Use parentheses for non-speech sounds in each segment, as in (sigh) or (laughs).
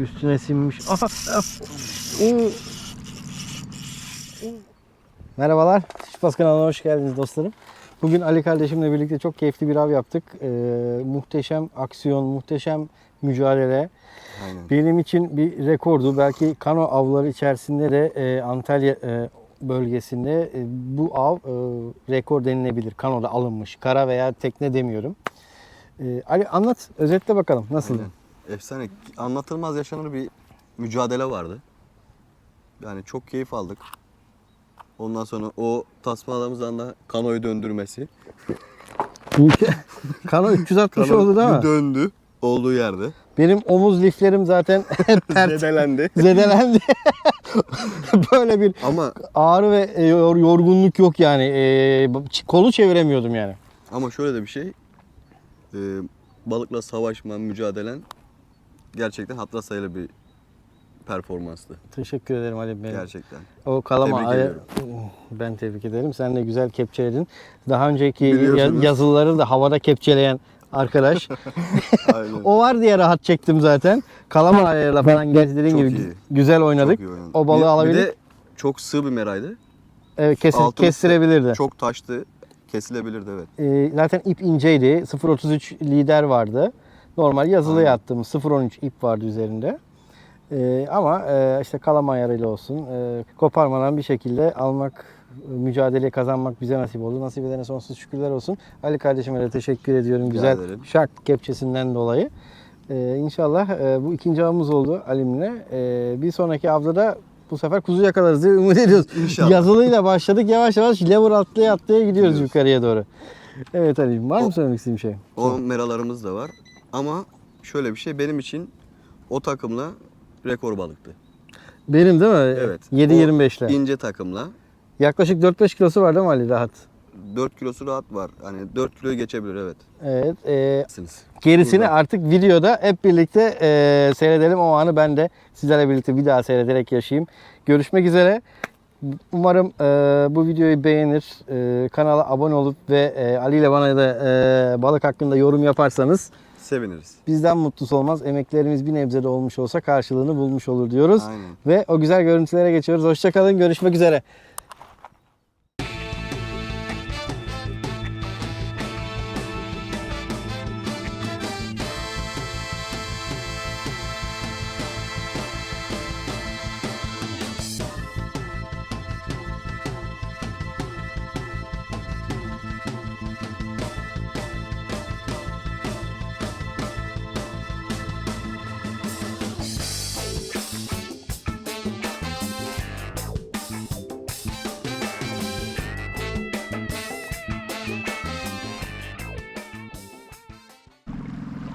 üstüne sinmiş. Aha! ah, oo. Merhabalar. Şişpas kanalına hoş geldiniz dostlarım. Bugün Ali kardeşimle birlikte çok keyifli bir av yaptık. Ee, muhteşem aksiyon, muhteşem mücadele. Aynen. Benim için bir rekordu. Belki kano avları içerisinde de e, Antalya e, bölgesinde e, bu av e, rekor denilebilir. Kanoda alınmış. Kara veya tekne demiyorum. E, Ali anlat, özetle bakalım. Nasıldı? Aynen. Efsane. Anlatılmaz yaşanır bir mücadele vardı. Yani çok keyif aldık. Ondan sonra o tasmaladığımız anda kanoyu döndürmesi. (laughs) Kano 360 Kano oldu değil mi? döndü olduğu yerde. Benim omuz liflerim zaten (laughs) (laughs) Zedelendi. zedelendi. Böyle bir Ama ağrı ve e, yor- yorgunluk yok yani. E, kolu çeviremiyordum yani. ama şöyle de bir şey. Ee, balıkla savaşman, mücadelen gerçekten hatırla sayılı bir performanstı. Teşekkür ederim Ali Bey. Gerçekten. O kalama Tebrik aya- ediyorum. ben tebrik ederim. Sen de güzel kepçeledin. Daha önceki ya- yazıları da havada kepçeleyen arkadaş. (laughs) Aynen. o var diye rahat çektim zaten. Kalama ayarıyla falan dediğin Çok gibi iyi. güzel oynadık. Çok iyi oynadı. O balığı Bir- alabildik. Bir de çok sığ bir meraydı. Evet, kesin, kestirebilirdi. Çok taştı. Kesilebilirdi evet. Ee, zaten ip inceydi. 0.33 lider vardı. Normal yazılıya Aynen. attığım 0.13 ip vardı üzerinde. Ee, ama e, işte kalama ayarıyla olsun. e, koparmadan bir şekilde almak, e, mücadeleyi kazanmak bize nasip oldu. Nasip edene sonsuz şükürler olsun. Ali kardeşime de teşekkür ediyorum. Güzel ederim. şart kepçesinden dolayı. Ee, inşallah e, bu ikinci avımız oldu Alim'le. Ee, bir sonraki avda da bu sefer kuzu yakalarız diye umut ediyoruz. İnşallah. Yazılıyla başladık. Yavaş yavaş lever atlaya atlaya gidiyoruz Gidiyoruz. yukarıya doğru. Evet Ali'cim var mı söylemek istediğin bir şey? O meralarımız da var. Ama şöyle bir şey benim için o takımla rekor balıktı. Benim değil mi? Evet. 7.25'le. O ince takımla Yaklaşık 4-5 kilosu var değil mi Ali rahat? 4 kilosu rahat var. Hani 4 kiloyu geçebilir evet. Evet. e, gerisini Burada. artık videoda hep birlikte e, seyredelim. O anı ben de sizlerle birlikte bir daha seyrederek yaşayayım. Görüşmek üzere. Umarım e, bu videoyu beğenir, e, kanala abone olup ve e, Ali ile bana da e, balık hakkında yorum yaparsanız Seviniriz. bizden mutlusu olmaz. Emeklerimiz bir nebze de olmuş olsa karşılığını bulmuş olur diyoruz. Aynen. Ve o güzel görüntülere geçiyoruz. Hoşçakalın. Görüşmek üzere.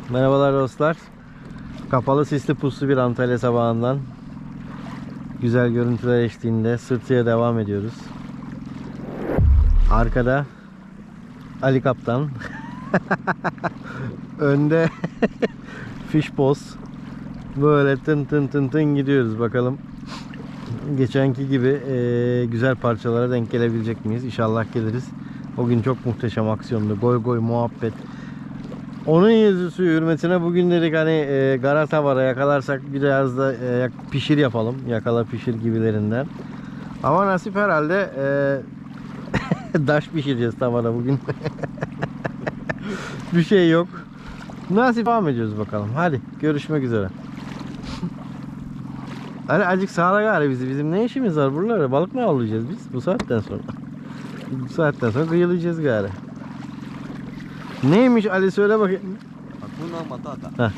Merhabalar dostlar. Kapalı sisli puslu bir Antalya sabahından güzel görüntüler eşliğinde sırtıya devam ediyoruz. Arkada Ali Kaptan. (laughs) Önde (laughs) Fish Boss. Böyle tın tın tın tın gidiyoruz bakalım. Geçenki gibi eee, güzel parçalara denk gelebilecek miyiz? İnşallah geliriz. O gün çok muhteşem aksiyondu. Goy goy muhabbet. Onun yüzüsü hürmetine bugün dedik hani e, garata vara yakalarsak biraz da e, pişir yapalım. Yakala pişir gibilerinden. Ama nasip herhalde e, (laughs) daş pişireceğiz tavada bugün. (laughs) bir şey yok. Nasip devam ediyoruz bakalım. Hadi görüşmek üzere. (laughs) Hani acık sağla gari bizi. Bizim ne işimiz var buralarda? Balık mı avlayacağız biz bu saatten sonra? Bu saatten sonra kıyılayacağız gari. Neymiş Ali söyle bakayım. Hakuna matata.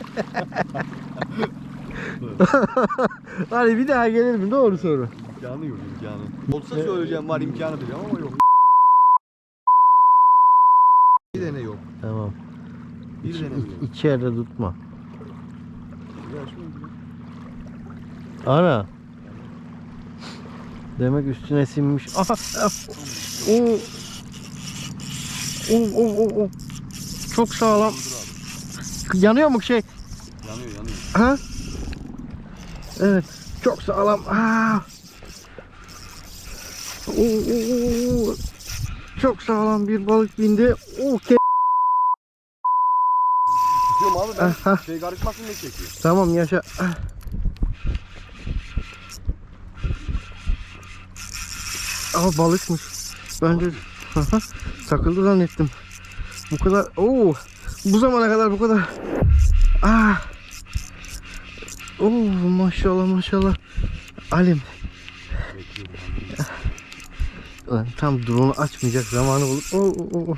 (laughs) Ali bir daha gelir mi? Doğru soru. İmkanı yok imkanı. Olsa söyleyeceğim var imkanı diyeceğim ama yok. Bir tane yok. Tamam. Bir tane yok. içeride tutma. Ya şunu- Ana. Demek üstüne sinmiş. Aha. ah. Oo. Oo, oo, oo, oo. Çok sağlam. Yanıyor mu şey? Yanıyor yanıyor. Ha? Evet. Çok sağlam. Aa. Oo, çok sağlam bir balık bindi. Okey. Tutuyorum abi ben Aha. şey karışmasın diye çekiyor. Tamam yaşa. Ama balıkmış. Bence takıldı zannettim. Bu kadar oo bu zamana kadar bu kadar. Ah. Oo maşallah maşallah. Alim. Ulan tam drone'u açmayacak zamanı bulup. Oo, oo, oo.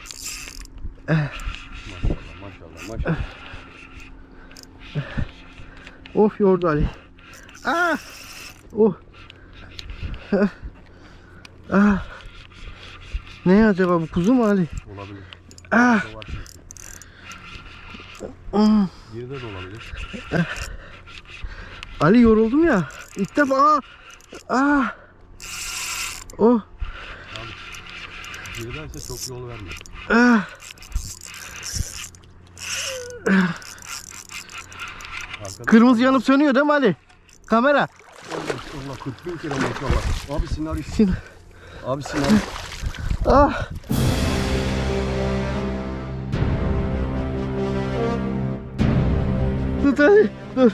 Maşallah maşallah. Of yordu Ali. Ah. Oh. Ah. Ah. Ne acaba bu kuzu mu Ali? Olabilir. Ah. Geride de olabilir. Ali yoruldum ya. İlk defa. Ah. Ah. Oh. Gerideyse çok yol verme. Ah. Arkada Kırmızı yanıp sönüyor değil mi Ali? Kamera. Allah 40 bin kere maşallah. Abi sinari. Sin- Abi sinari. Ah. Tut Ali. Dur.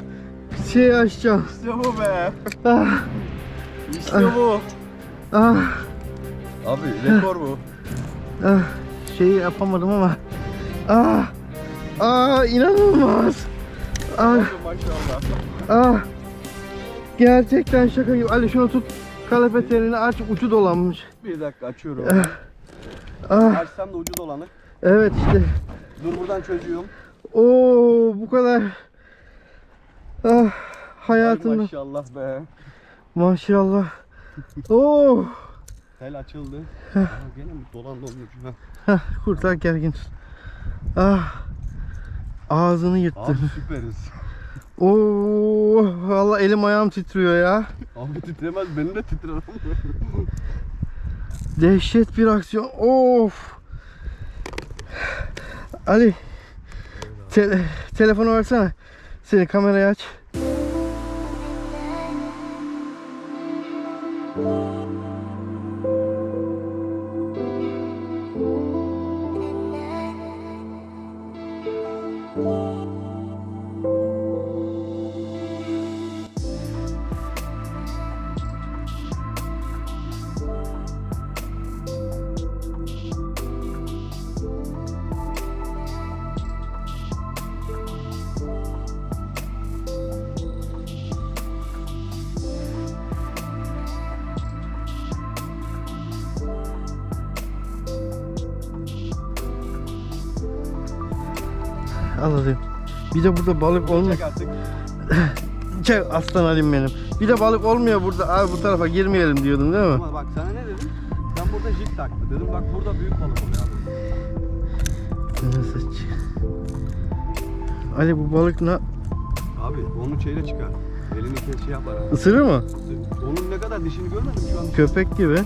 Şey açacağım. İşte bu be. Ah. İşte bu. Ah. Abi rekor bu. Ah, şeyi yapamadım ama. Ah, ah inanılmaz. Ah, Maşallah. ah. Gerçekten şaka gibi. Ali şunu tut. Kalepe telini aç ucu dolanmış. Bir dakika açıyorum. Ah, Açsam da ucu dolanır. evet işte. Dur buradan çözüyorum. Oo bu kadar. Ah, Ay hayatımda. maşallah be. Maşallah. (laughs) Oo. Tel açıldı. Aa, gene mi ucu? Ha. Hah, kurtar gergin. Ah. Ağzını yırttı. Abi süperiz. (laughs) Oo, vallahi elim ayağım titriyor ya. Abi titremez beni de titrer. (laughs) Dehşet bir aksiyon. Of. Ali. Te- telefonu versene. Seni kamerayı aç. Al alayım. Bir de burada balık olmuyor. Çek (laughs) aslan Ali'm benim. Bir de balık olmuyor burada. Abi bu tarafa girmeyelim diyordun değil mi? Ama bak sana ne dedim? Sen burada jig taktı dedim. Bak burada büyük balık oluyor. Nasıl Ali bu balık ne? Abi onu şeyle çıkar. Elini kes şey yapar. abi. Isırır mı? Onun ne kadar dişini görmedin şu an? Köpek gibi.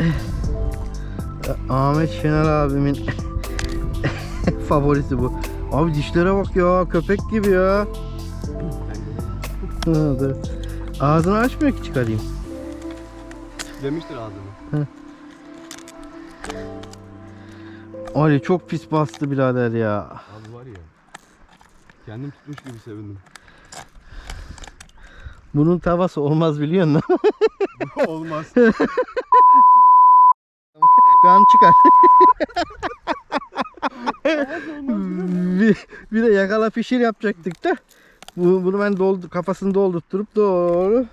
Evet. Ahmet Şener abimin favorisi bu. Abi dişlere bak ya köpek gibi ya. Ağzını açmıyor ki çıkarayım. Demiştir ağzını. Ali çok pis bastı birader ya. Abi var ya. Kendim tutmuş gibi sevindim. Bunun tavası olmaz biliyor musun? (laughs) Olmaz. (laughs) kan çıkar. (laughs) bir, bir de yakala pişir yapacaktık da. Bu, bunu ben doldu, kafasını doldurtturup doğru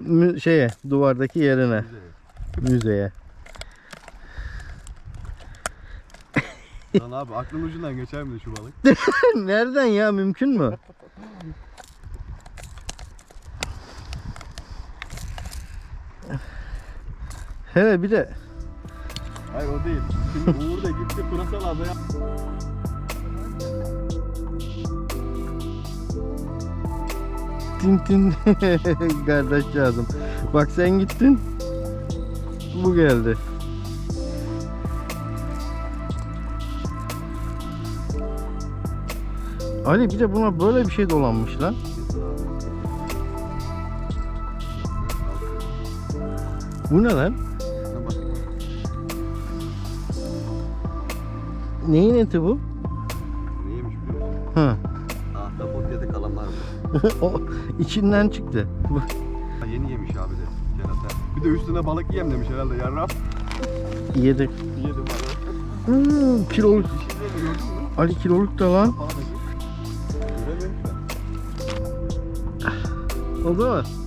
mü- şeye duvardaki yerine müzeye. (laughs) Lan abi aklın ucundan geçer mi şu balık? (laughs) Nereden ya mümkün mü? (laughs) Hele bir de Hayır o değil. Şimdi Uğur da gitti Pırasal adaya. tin tin (laughs) kardeş lazım. Bak sen gittin. Bu geldi. Ali bir de buna böyle bir şey dolanmış lan. Bu ne lan? Neyin eti bu? Neymiş musun? Ha. Ahtapot ya da kalamar mı? (laughs) o içinden çıktı. Bu- (laughs) Ha, Yeni yemiş abi de. Kerata. de üstüne balık yiyem demiş herhalde yarraf. Yedik. Yedim balığı. Hmm, kiloluk. Mü? Ali kiloluk da lan. Göremiyorum ki